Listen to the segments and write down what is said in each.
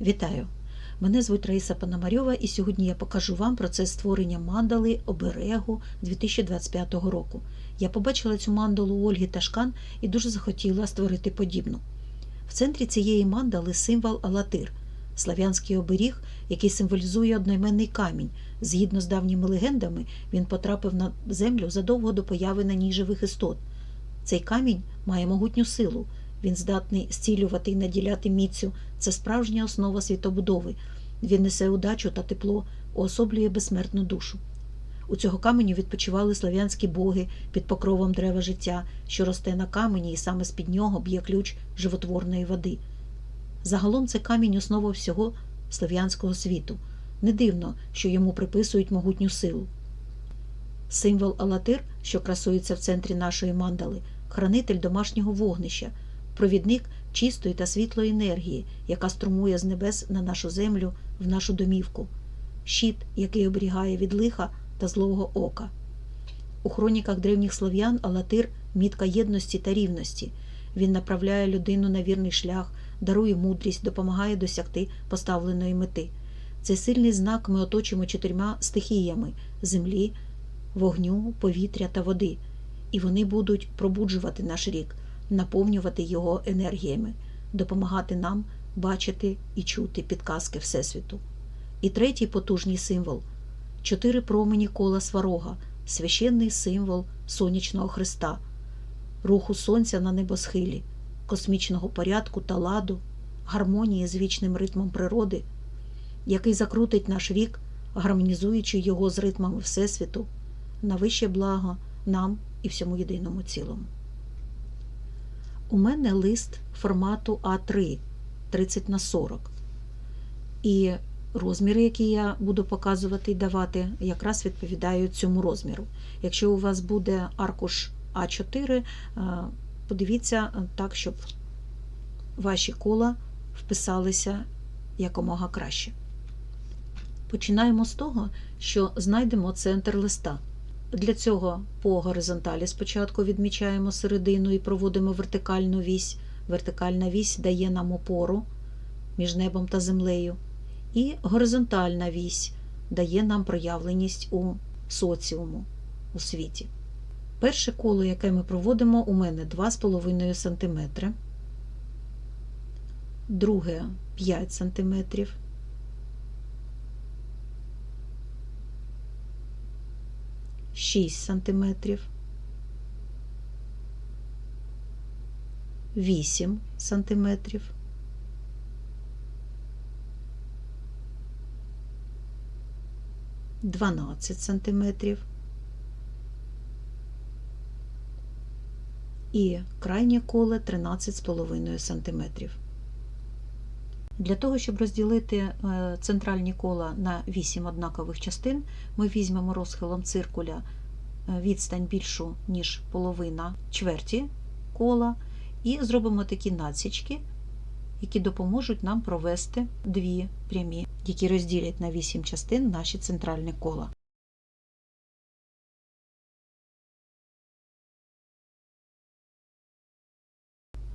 Вітаю! Мене звуть Раїса Пономарьова, і сьогодні я покажу вам процес створення мандали оберегу 2025 року. Я побачила цю мандалу у Ольги Ташкан і дуже захотіла створити подібну. В центрі цієї мандали символ Алатир, слав'янський оберіг, який символізує одноіменний камінь. Згідно з давніми легендами, він потрапив на землю задовго до появи на ній живих істот. Цей камінь має могутню силу. Він здатний зцілювати і наділяти міцю. Це справжня основа світобудови. Він несе удачу та тепло, уособлює безсмертну душу. У цього каменю відпочивали слав'янські боги під покровом дерева життя, що росте на камені, і саме з-під нього б'є ключ животворної води. Загалом це камінь основа всього слав'янського світу. Не дивно, що йому приписують могутню силу. Символ Алатир, що красується в центрі нашої мандали, хранитель домашнього вогнища, провідник чистої та світлої енергії, яка струмує з небес на нашу землю в нашу домівку, щит, який оберігає від лиха та злого ока. У хроніках древніх слов'ян Алатир мітка єдності та рівності. Він направляє людину на вірний шлях, дарує мудрість, допомагає досягти поставленої мети. Цей сильний знак ми оточимо чотирма стихіями землі, вогню, повітря та води, і вони будуть пробуджувати наш рік, наповнювати його енергіями, допомагати нам бачити і чути підказки Всесвіту. І третій потужний символ чотири промені кола сварога, священний символ сонячного Христа, руху сонця на небосхилі, космічного порядку та ладу, гармонії з вічним ритмом природи, який закрутить наш рік, гармонізуючи його з ритмами Всесвіту, на вище благо нам і всьому єдиному цілому. У мене лист формату А3 30 на 40. І розміри, які я буду показувати і давати, якраз відповідають цьому розміру. Якщо у вас буде аркуш А4, подивіться так, щоб ваші кола вписалися якомога краще. Починаємо з того, що знайдемо центр листа. Для цього по горизонталі спочатку відмічаємо середину і проводимо вертикальну вісь. Вертикальна вісь дає нам опору між небом та землею. І горизонтальна вісь дає нам проявленість у соціуму у світі. Перше коло, яке ми проводимо, у мене 2,5 см, друге 5 см. Шість сантиметрів, вісім сантиметрів, дванадцять сантиметрів. І крайнє коле 13,5 сантиметрів. Для того, щоб розділити центральні кола на 8 однакових частин, ми візьмемо розхилом циркуля відстань більшу, ніж половина чверті кола, і зробимо такі насічки, які допоможуть нам провести дві прямі, які розділять на 8 частин наші центральні кола.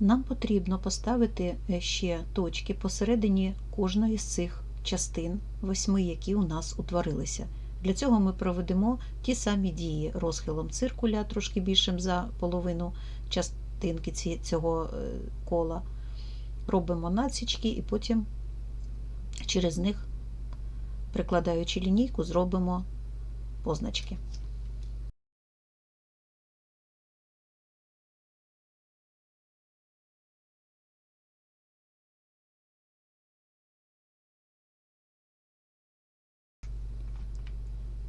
Нам потрібно поставити ще точки посередині кожної з цих частин, восьми, які у нас утворилися. Для цього ми проведемо ті самі дії розхилом циркуля, трошки більшим за половину частинки цього кола. Робимо насічки і потім через них, прикладаючи лінійку, зробимо позначки.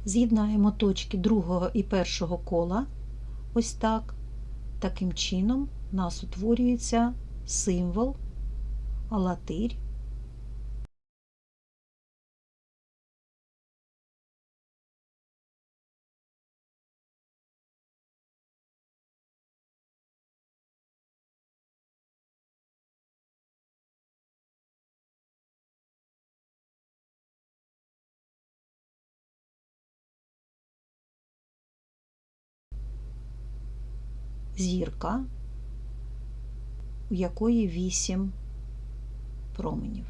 З'єднаємо точки другого і першого кола. Ось так. Таким чином у нас утворюється символ Алатирь. зірка, у якої вісім променів.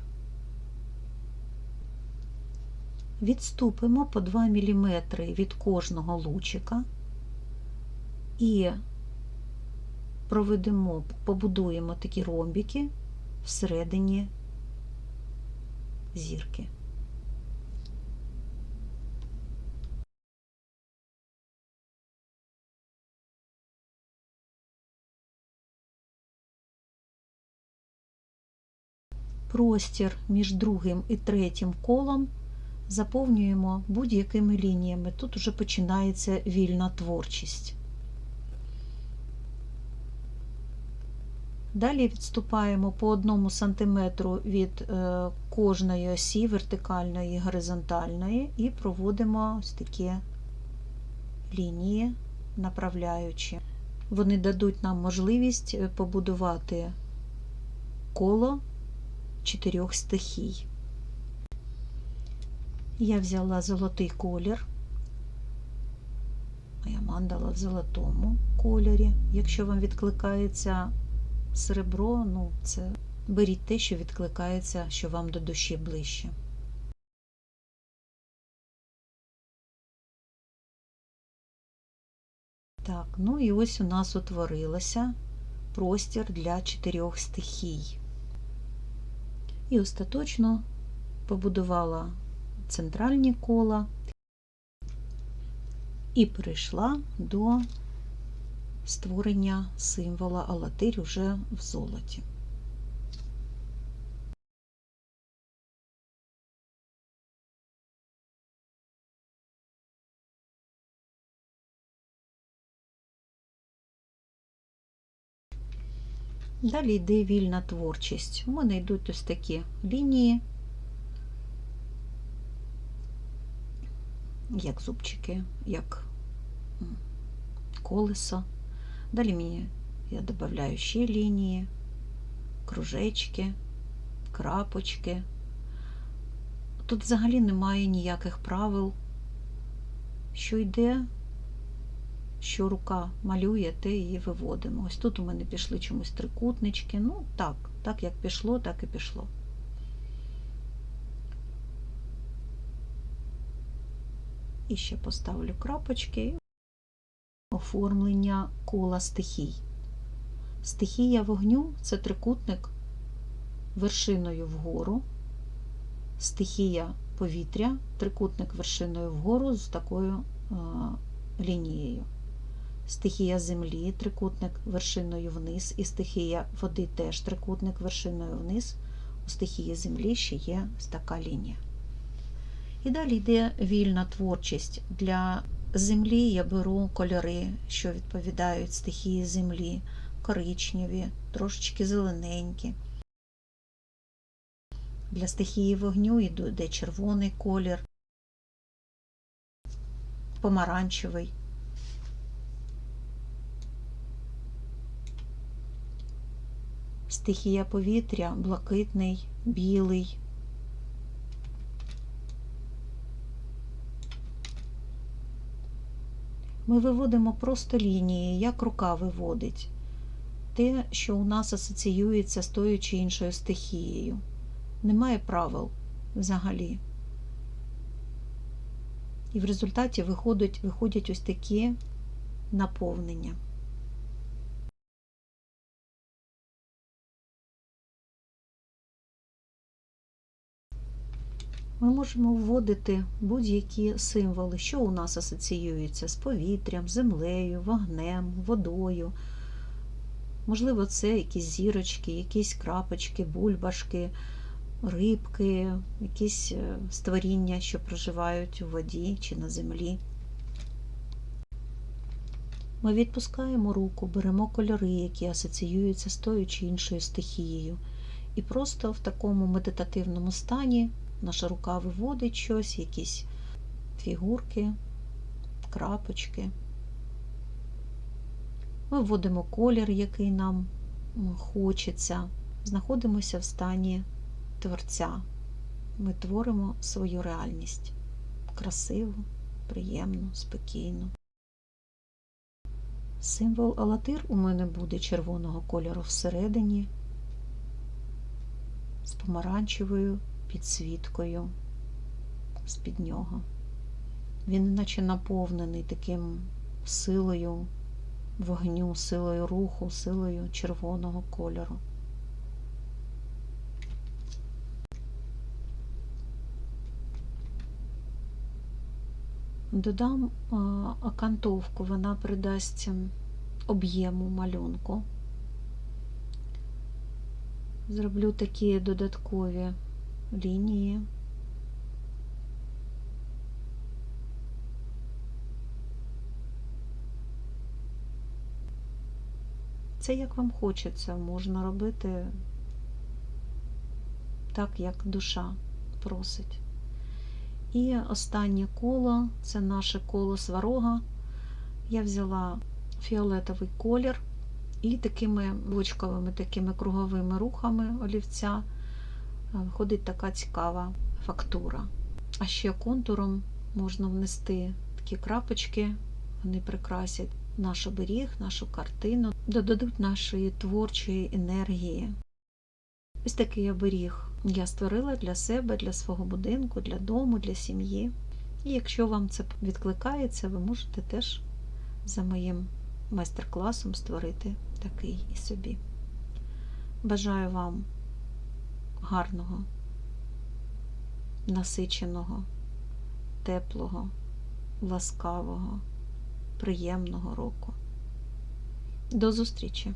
Відступимо по 2 мм від кожного лучика і проведемо, побудуємо такі ромбики всередині зірки. Простір між другим і третім колом заповнюємо будь-якими лініями. Тут вже починається вільна творчість. Далі відступаємо по одному сантиметру від е, кожної осі вертикальної і горизонтальної і проводимо ось такі лінії направляючи. Вони дадуть нам можливість е, побудувати коло чотирьох стихій. Я взяла золотий колір. Моя мандала в золотому кольорі. Якщо вам відкликається серебро, ну це беріть те, що відкликається, що вам до душі ближче. Так, ну і ось у нас утворилося простір для чотирьох стихій. І остаточно побудувала центральні кола і перейшла до створення символа Алатирь уже в золоті. Далі йде вільна творчість. У мене йдуть ось такі лінії, як зубчики, як колесо. Далі мені я додаю ще лінії, кружечки, крапочки. Тут взагалі немає ніяких правил, що йде, що рука малює, те її виводимо. Ось тут у мене пішли чомусь трикутнички. Ну, так, так як пішло, так і пішло. І ще поставлю крапочки оформлення кола стихій. Стихія вогню це трикутник вершиною вгору, стихія повітря, трикутник вершиною вгору з такою е, лінією. Стихія землі, трикутник вершиною вниз, і стихія води теж трикутник вершиною вниз. У стихії землі ще є така лінія. І далі йде вільна творчість. Для землі я беру кольори, що відповідають стихії землі, коричневі, трошечки зелененькі. Для стихії вогню йде червоний колір, помаранчевий. Стихія повітря блакитний, білий. Ми виводимо просто лінії, як рука виводить, те, що у нас асоціюється з тою чи іншою стихією. Немає правил взагалі. І в результаті виходять, виходять ось такі наповнення. Ми можемо вводити будь-які символи, що у нас асоціюється з повітрям, землею, вогнем, водою. Можливо, це якісь зірочки, якісь крапочки, бульбашки, рибки, якісь е, створіння, що проживають у воді чи на землі. Ми відпускаємо руку, беремо кольори, які асоціюються з тою чи іншою стихією. І просто в такому медитативному стані наша рука виводить щось, якісь фігурки, крапочки. Ми вводимо колір, який нам хочеться, знаходимося в стані творця. Ми творимо свою реальність красиву, приємну, спокійну. Символ Алатир у мене буде червоного кольору всередині, з помаранчевою підсвіткою з-під нього. Він наче наповнений таким силою вогню, силою руху, силою червоного кольору. Додам окантовку, вона придасть об'єму малюнку. Зроблю такі додаткові лінії. Це як вам хочеться, можна робити так, як душа просить. І останнє коло це наше коло сварога. Я взяла фіолетовий колір і такими бочковими, такими круговими рухами олівця виходить така цікава фактура. А ще контуром можна внести такі крапочки, вони прикрасять наш оберіг, нашу картину, додадуть нашої творчої енергії. Ось такий оберіг я створила для себе, для свого будинку, для дому, для сім'ї. І якщо вам це відкликається, ви можете теж за моїм майстер-класом створити такий і собі. Бажаю вам гарного, насиченого, теплого, ласкавого, приємного року. До зустрічі!